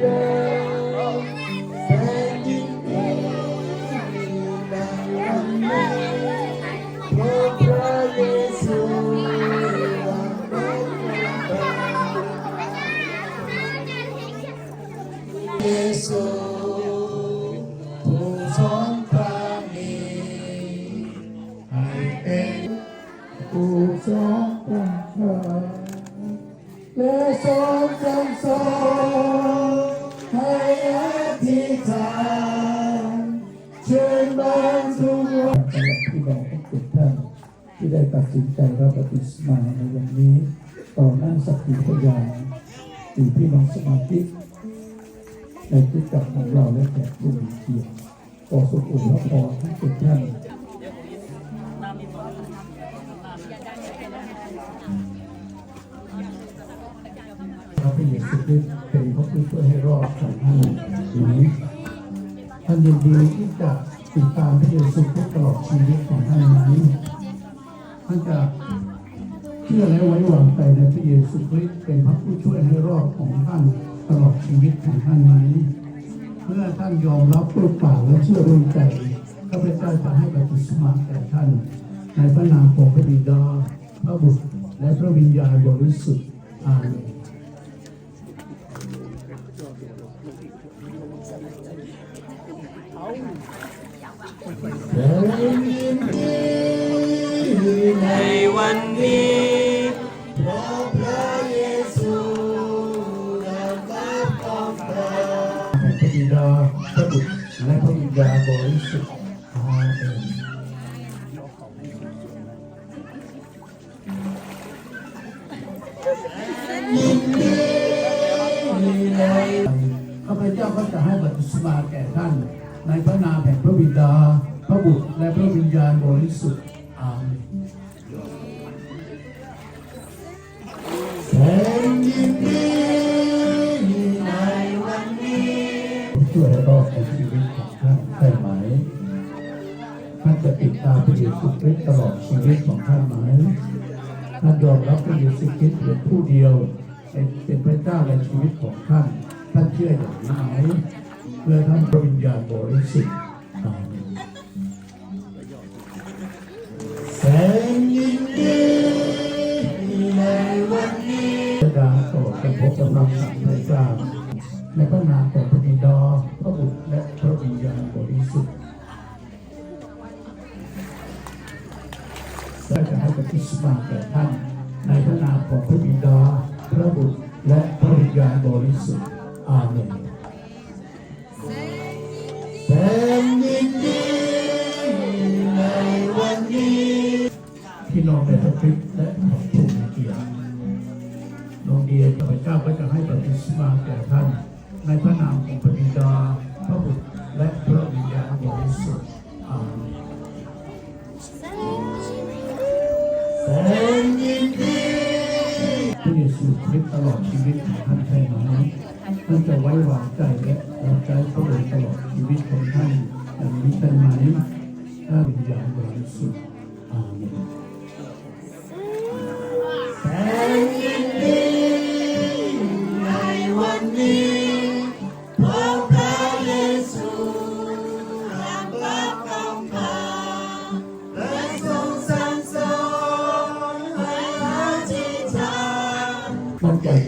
Yeah. อเคเยซูผู้ทรงพระมีให้เป็นผู้ทรงเป็นพระและทรงจำทรงให้อธิษฐานเชิญบานทุกวันสำหรับพี่น้องทุกท่านที่ได้ตัดสินใจรับปฏิสมาในวันนี้ ต่อหน้าสักขีพยานที่พี่น้องสมาชิก ในพฤติกรรมของเราและแขกผู้มีเกียรติขอสุขอุ่นและพรทั้งทุกท่านพระพิเยซูคริสต์เป็นพระผู้ช่วยให้รอดของท่านหรือท่านยินดีที่จะติดตามพระเยซูคริสต์ตลอดชีวิตของท่านไหมท่านจะเชื่อและไว้วางใจในพระเยซูคริสต์เป็นพระผู้ช่วยให้รอดของท่าน ตลอดชีวิตของท่านไหมเมื่อท่านยอมรับด้วยปากและเชื่อด้วยใจข้าพเจ้าจะให้ปฏิสมาแก่ท่าน ในพระนามของพระบิดาพระบุตรและพระวิญญาณบริสุทธิ์อาเมนและยินดีในในวันนี้ บิดาพระบุตรและพระวิญญาณบริสุทธิ์อาเมนข้าพเจ้าก็จะให้บัติศมาแก่ท่าน ในพระนามแห่งพระบิดา พระบุตรและพระวิญญาณบริสุทธิ์อาเมน ช่วยรอดในชีวิตของท่านได้ไหม ท่านจะติดตามพระเยซูคริสต์ตลอดชีวิตของท่านไหม ท่านยอมรับพระเยซูคริสต์เพียงผู้เดียวเป็นเป็นพระเจ้าในชีวิตของท่าน ท่านเชื่ออย่างนี้ไหมเพื่อท่านพระวิญญาณบริสุทธิ์อาเมนแสนยินดีในวันนี้ดาต่อเป็นพบกำลังสังพระเจ้า ในพระนามของพระบิดาพระบุตรและพระวิญญาณบริสุทธิ์และจะให้ปฏิสมาแก่ท่าน ในพระนามของพระบิดาพระบุตรและพระวิญญาณบริสุทธิ์อาเมนแสนยินดีในวันนี้พี่น้องในพระคริสต์และขอบคุณเกียรติน้องเดียข้าพเจ้าก็จะให้ปฏิสมาแก่ท่าน ในพระนามของพระบิดาพระบุตรและพระวิญญาณบริสุทธิ์อาเมนแสนยินดีพระเยซูคริสต์ตลอดชีวิตของท่านใช่ไหมท่านจะไว้วางใจและรับใจพระองค์ตลอดชีวิตของท่านอย่างนี้ใช่ไหมถ้าวิญญาณบริสุทธิ์อาเมน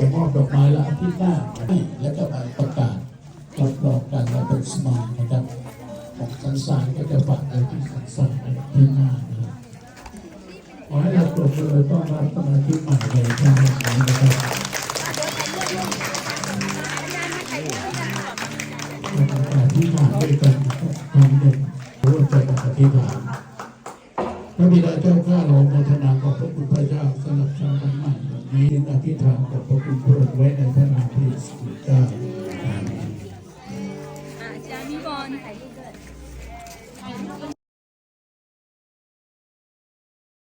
จะมอบดอกไม้และอธิษฐานและจะไปประกาศรับรองการรับเป็นสมานนะครับของสันสารก็จะฝากในที่สันสารที่หน้านะครับขอให้เราปรบมือต้อนรับสมาชิกใหม่ในครั้งนี้นะครับที่มาด้วยกันครั้งหนึ่งรู้ว่าจะอธิษฐานพระบิดาเจ้าข้าเราโมทนาขอบพระคุณพระเจ้าสำหรับชาวบ้านใหม่วันนี้อธิษฐาน ระนามพระเย